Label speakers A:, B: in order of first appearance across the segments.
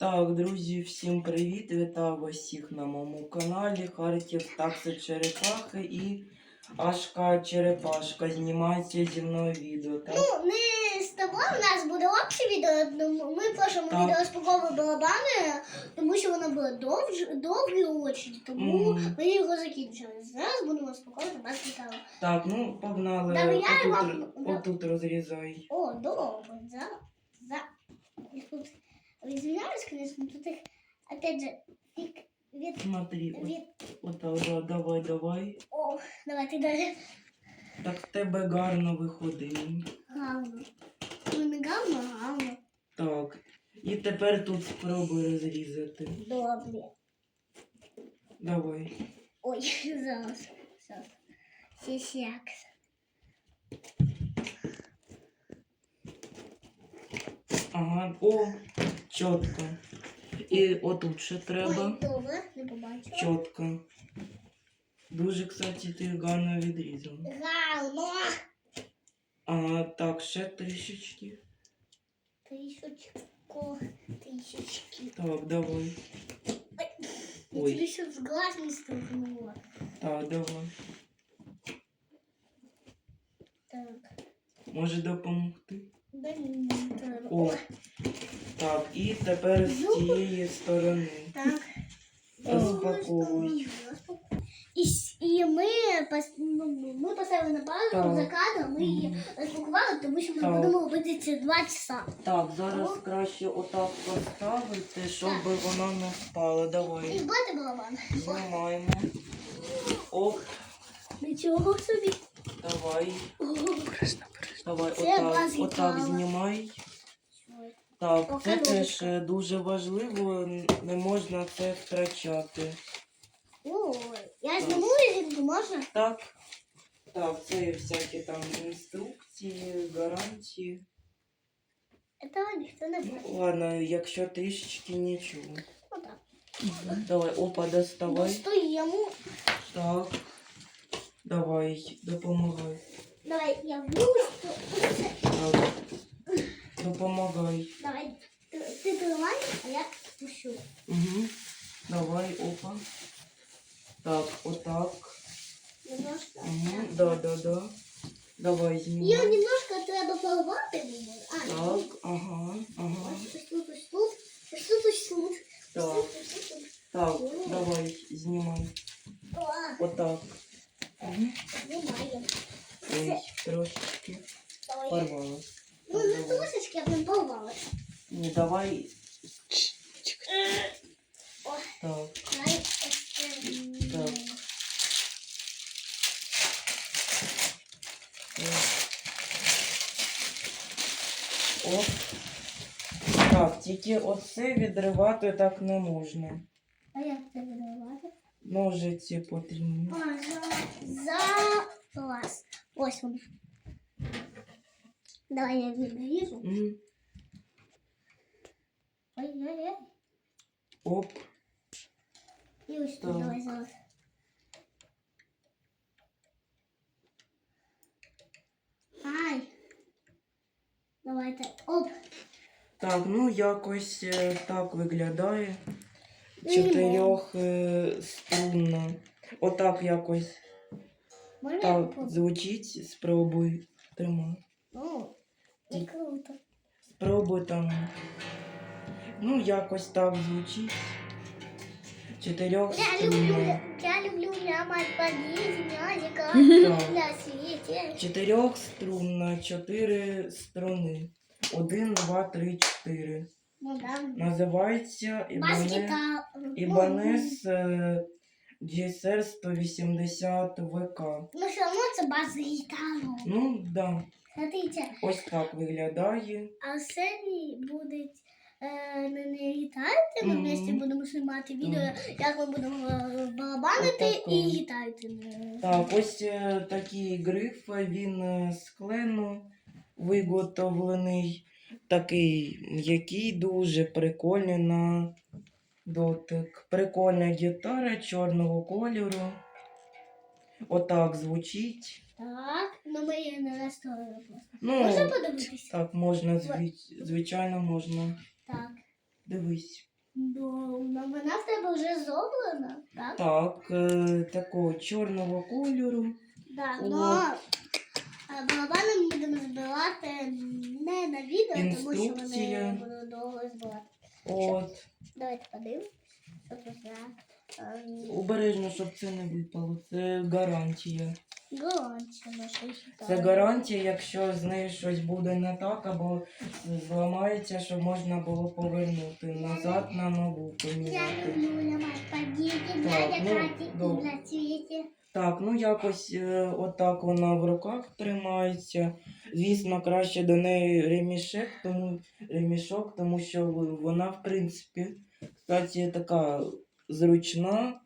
A: Так, друзі, всім привіт! Вітаю вас всіх на моєму каналі. Харків Такси Черепахи і Ашка Черепашка знімається зі мною відео. Так?
B: Ну, не з тобою у нас буде общее відео. ну, Ми пишемо
A: Так.
B: відео розпаковуємо балабани, тому що воно було довж, довге очень, тому
A: Мгм.
B: ми його закінчили. Зараз будемо розпаковувати без.
A: Так, ну погнали.
B: Да, я
A: Отут,
B: вам-
A: отут розрізай.
B: О, добре, за, за. Тут извиняюсь, конечно, тут їх, опять же, від, від,
A: Смотри, от,
B: від,
A: отак, да, давай, давай.
B: о, давайте далі.
A: Так в тебе гарно виходить.
B: Гавно. Ну, не гавно, а гавно.
A: Так. І тепер тут спробуй розрізати.
B: Добре.
A: Давай.
B: Ой, зараз. Зараз. Сісякс.
A: Ага, о, чітко. І отут ще треба.
B: Ой, добре, не побачила.
A: Чітко. Дуже, кстати, ти гарно відрізав.
B: Гавно.
A: А так, ще трішечки.
B: Трішечко, трішечки.
A: Так, давай.
B: Я
A: Ой.
B: тебе ще з глаз не стукнула.
A: Так, давай.
B: Так.
A: Може допомогти? Тепер з цієї сторони.
B: Так.
A: Розпаковуй.
B: І, і ми, пос- ну, ми поставили на паузу
A: Так.
B: за кадром, ми її розпакували, тому що ми
A: Так.
B: будемо робити це два часа.
A: Так, зараз краще отак поставити, щоб вона не впала.
B: І
A: Давай.
B: бати балабан.
A: Знімаємо. Оп,
B: Нічого собі.
A: давай.
B: О,
A: Давай,
B: Це
A: отак, отак знімай. Так, це теж е, дуже важливо, н- не можна це втрачати.
B: Ой, я зніму резинку, можна?
A: Так, так, це всякі там інструкції, гарантії.
B: Этого ніхто не
A: Ну, ладно, якщо трішечки нічого.
B: Отак.
A: Давай, опа, доставай.
B: Достаємо.
A: Так. Давай, допомагай.
B: Давай, я вмісту.
A: Так. Допомагай.
B: Давай, ти, ти тримай, а я спущу.
A: Угу. Давай, опа. Так, отак.
B: Немножко.
A: Угу. Да, да, да. Давай,
B: Її
A: знімай.
B: немножко треба порвати. мені. А,
A: Так, ага, ага.
B: ось ось тут, ось тут, ось тут, ось тут.
A: Так,
B: Ось тут, ось тут.
A: так, давай, знімай.
B: О,
A: Отак. Угу.
B: знімаємо.
A: Ой, трошечки
B: Давай.
A: порвалось.
B: Ну, не трошечки, а прям порвали.
A: Не, давай.
B: О,
A: Так,
B: давай.
A: Так. Оп. Так, тільки оце відривати так не можна.
B: А як це видавати?
A: Ножиці потрібні.
B: А, за, за клас. Ось він. Давай я відріжу.
A: М,
B: Ой-ой-ой.
A: Оп.
B: І ось тут
A: Так.
B: давай зараз. Ай. Давайте. Оп.
A: Так, ну якось е, так виглядає.
B: Ну,
A: Чотирьох е, струнно. Отак якось
B: Можна я
A: так
B: попробую?
A: звучить. Спробуй. Тримай.
B: О, круто.
A: Спробуй там. Ну, якось так звучить. Чотирьох
B: Я люблю, я люблю лямать поліз, м'язика,
A: Так.
B: для світі.
A: Чотирьох струн на чотири струни. Один, два, три, чотири.
B: Ну да.
A: Називається Ібанес,
B: Бас-гітара.
A: Ібанес е, GSR 180 ВК.
B: Ну, все одно це бас-гітара.
A: Ну, да.
B: Смотрите,
A: Ось так виглядає.
B: а серії будуть е, не, не гітарити, ми вместе будемо знімати відео, як ми будемо е, барабанити
A: Отако.
B: і гітарити.
A: Так, ось е, такий гриф, він е, з клену виготовлений. Такий м'який, дуже прикольний на дотик. Прикольна гітара чорного кольору. Отак звучить.
B: Так, ну ми її не настроїли просто.
A: Ну,
B: Можна подивитися?
A: так, можна, звич- звичайно, можна.
B: Так.
A: Дивись.
B: Ну, ну, вона в тебе вже зроблена, так?
A: Так, е, такого чорного кольору.
B: Так, ну, а барабани ми будемо збирати не на відео, тому що вони
A: Інструкція.
B: будуть довго збирати.
A: От.
B: Давайте подивимось, що тут за
A: Обережно, щоб це не випало. Це гарантія.
B: гарантія наша
A: Це гарантія, якщо з нею щось буде не так або зламається, щоб можна було повернути назад на нову
B: Я
A: поміняти. Так, ну,
B: Світі.
A: Так, ну якось е, отак вона в руках тримається. Звісно, краще до неї ремішек, тому ремішок, тому що вона, в принципі, кстати, така зручна.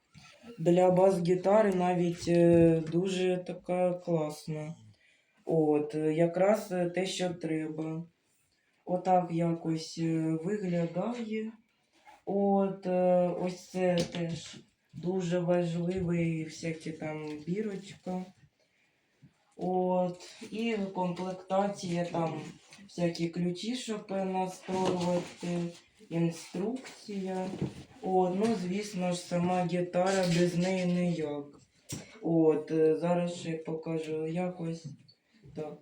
A: Для бас-гітари навіть е, дуже така класна. От, е, якраз е, те, що треба. Отак якось виглядає. От, ось це теж дуже важливий всякі там бірочка. От, і комплектація там всякі ключі, щоб настроювати, інструкція. От, ну, звісно ж, сама гітара без неї ніяк. От, е, зараз ще покажу якось так.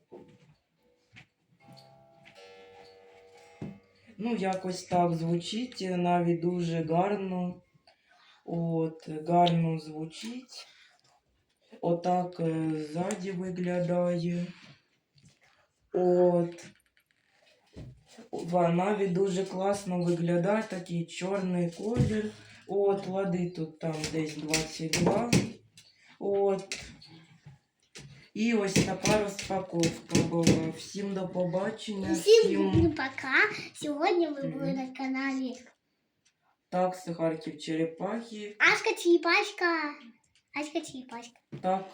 A: Ну, якось так звучить, е, навіть дуже гарно. От, гарно звучить. Отак е, ззаді виглядає. От. Ва- Навіть дуже класно виглядає такий чорний колір. От, лади тут там десь 22. От. І ось така розпаковка була. Всім до побачення.
B: Всім пока. Сьогодні ви були
A: Мгм.
B: на каналі
A: такси Харків Черепахи.
B: Ашка Чіпачка. Ашка Чіпачка.
A: Так,